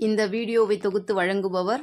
இந்த வீடியோவை தொகுத்து வழங்குபவர்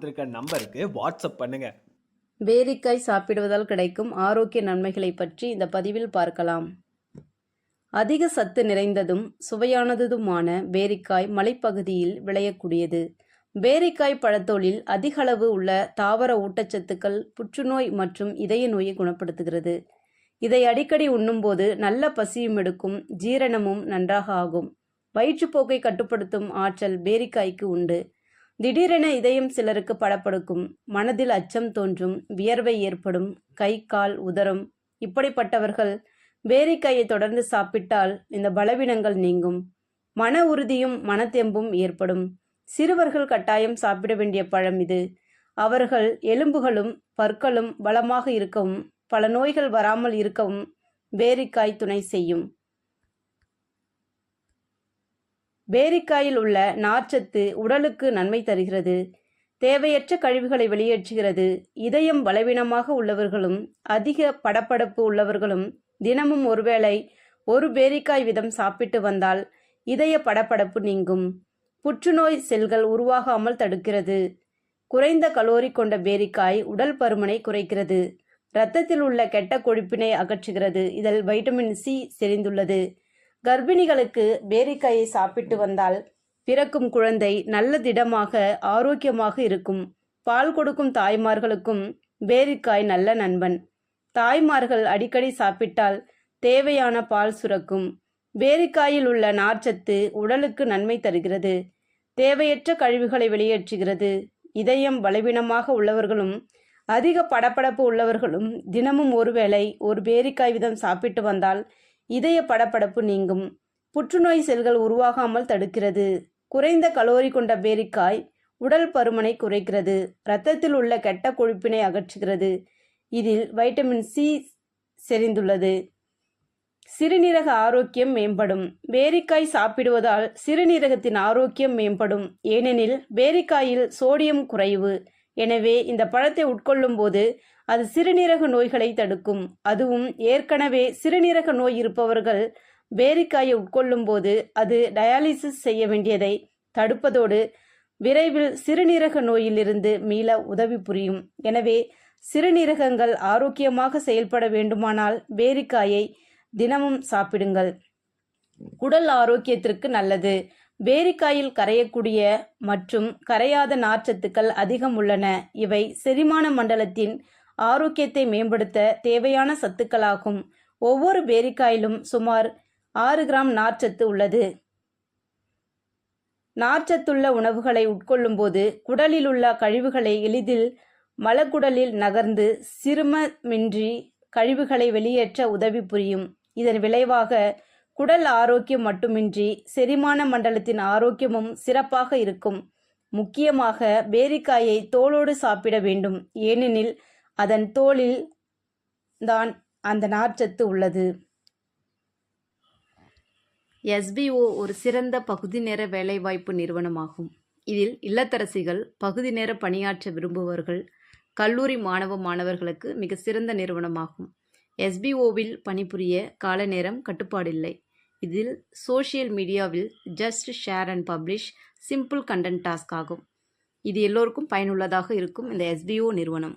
கொடுத்துருக்க நம்பருக்கு வாட்ஸ்அப் பண்ணுங்க. பேரிக்காய் சாப்பிடுவதால் கிடைக்கும் ஆரோக்கிய நன்மைகளை பற்றி இந்த பதிவில் பார்க்கலாம். அதிக சத்து நிறைந்ததும் சுவையானதுமான பேரிக்காய் மலைப்பகுதியில் விளையக்கூடியது. பேரிக்காய் பழத்தோலில் அதிக அளவு உள்ள தாவர ஊட்டச்சத்துக்கள் புற்றுநோய் மற்றும் இதய நோயை குணப்படுத்துகிறது. இதை அடிக்கடி உண்ணும்போது நல்ல பசியும் எடுக்கும் ஜீரணமும் நன்றாக ஆகும். வயிற்றுப்போக்கை கட்டுப்படுத்தும் ஆற்றல் பேரிக்காய்க்கு உண்டு. திடீரென இதயம் சிலருக்கு படப்படுக்கும். மனதில் அச்சம் தோன்றும். வியர்வை ஏற்படும். கை கால் உதரும். இப்படிப்பட்டவர்கள் பேரிக்காயை தொடர்ந்து சாப்பிட்டால் இந்த பலவீனங்கள் நீங்கும். மன உறுதியும் மனத்தெம்பும் ஏற்படும். சிறுவர்கள் கட்டாயம் சாப்பிட வேண்டிய பழம் இது. அவர்கள் எலும்புகளும் பற்களும் பலமாக இருக்கவும் பல நோய்கள் வராமல் இருக்கவும் பேரிக்காய் துணை செய்யும். பேரிக்காயில் உள்ள நார்ச்சத்து உடலுக்கு நன்மை தருகிறது. தேவையற்ற கழிவுகளை வெளியேற்றுகிறது. இதயம் பலவீனமாக உள்ளவர்களும் அதிக படப்படப்பு உள்ளவர்களும் தினமும் ஒருவேளை ஒரு பேரிக்காய் விதம் சாப்பிட்டு வந்தால் இதய படப்படப்பு நீங்கும். புற்றுநோய் செல்கள் உருவாகாமல் தடுக்கிறது. குறைந்த கலோரி கொண்ட பேரிக்காய் உடல் பருமனை குறைக்கிறது. இரத்தத்தில் உள்ள கெட்ட கொழுப்பினை அகற்றுகிறது. இதில் வைட்டமின் சி செறிந்துள்ளது. கர்ப்பிணிகளுக்கு பேரிக்காயை சாப்பிட்டு வந்தால் பிறக்கும் குழந்தை நல்ல திடமாக ஆரோக்கியமாக இருக்கும். பால் கொடுக்கும் தாய்மார்களுக்கும் பேரிக்காய் நல்ல நண்பன். தாய்மார்கள் அடிக்கடி சாப்பிட்டால் தேவையான பால் சுரக்கும். பேரிக்காயில் உள்ள நார்ச்சத்து உடலுக்கு நன்மை தருகிறது. தேவையற்ற கழிவுகளை வெளியேற்றுகிறது. இதயம் பலவீனமாக உள்ளவர்களும் அதிக படப்படப்பு உள்ளவர்களும் தினமும் ஒருவேளை ஒரு பேரிக்காய் விதம் சாப்பிட்டு வந்தால் இதய படப்படப்பு நீங்கும். புற்றுநோய் செல்கள் உருவாகாமல் தடுக்கிறது. குறைந்த கலோரி கொண்ட பேரிக்காய் உடல் பருமனை குறைக்கிறது. இரத்தத்தில் உள்ள கெட்ட கொழுப்பினை அகற்றுகிறது. இதில் வைட்டமின் சி செறிந்துள்ளது. சிறுநீரக ஆரோக்கியம் மேம்படும். பேரிக்காய் சாப்பிடுவதால் சிறுநீரகத்தின் ஆரோக்கியம் மேம்படும். ஏனெனில் பேரிக்காயில் சோடியம் குறைவு. எனவே இந்த பழத்தை உட்கொள்ளும் போது அது சிறுநீரக நோய்களை தடுக்கும். அதுவும் ஏற்கனவே சிறுநீரக நோய் இருப்பவர்கள் பேரிக்காயை உட்கொள்ளும் போது அது டயாலிசிஸ் செய்ய வேண்டியதை தடுப்பதோடு விரைவில் சிறுநீரக நோயிலிருந்து மீள உதவி புரியும். எனவே சிறுநீரகங்கள் ஆரோக்கியமாக செயல்பட வேண்டுமானால் பேரிக்காயை தினமும் சாப்பிடுங்கள். குடல் ஆரோக்கியத்திற்கு நல்லது. பேரிக்காயில் கரையக்கூடிய மற்றும் கரையாத நார்ச்சத்துக்கள் அதிகம் உள்ளன. இவை செரிமான மண்டலத்தின் ஆரோக்கியத்தை மேம்படுத்த தேவையான சத்துக்களாகும். ஒவ்வொரு பேரிக்காயிலும் சுமார் ஆறு கிராம் நார்ச்சத்து உள்ளது. நார்ச்சத்துள்ள உணவுகளை உட்கொள்ளும்போது குடலில் உள்ள கழிவுகளை எளிதில் மலக்குடலில் நகர்ந்து சிறுமமின்றி கழிவுகளை வெளியேற்ற உதவி புரியும். இதன் விளைவாக குடல் ஆரோக்கியம் மட்டுமின்றி செரிமான மண்டலத்தின் ஆரோக்கியமும் சிறப்பாக இருக்கும். முக்கியமாக பேரிக்காயை தோலோடு சாப்பிட வேண்டும். ஏனெனில் அதன் தோளில் தான் அந்த நார்ச்சத்து உள்ளது. எஸ்பிஓ ஒரு சிறந்த பகுதி நேர வேலைவாய்ப்பு நிறுவனமாகும். இதில் இல்லத்தரசிகள் பகுதி நேர பணியாற்ற விரும்புபவர்கள் கல்லூரி மாணவ மாணவர்களுக்கு மிக சிறந்த நிறுவனமாகும். எஸ்பிஓவில் பணிபுரிய கால நேரம் கட்டுப்பாடில்லை. இதில் சோஷியல் மீடியாவில் just share and publish simple content task ஆகும். இது எல்லோருக்கும் பயனுள்ளதாக இருக்கும் இந்த எஸ்பிஓ நிறுவனம்.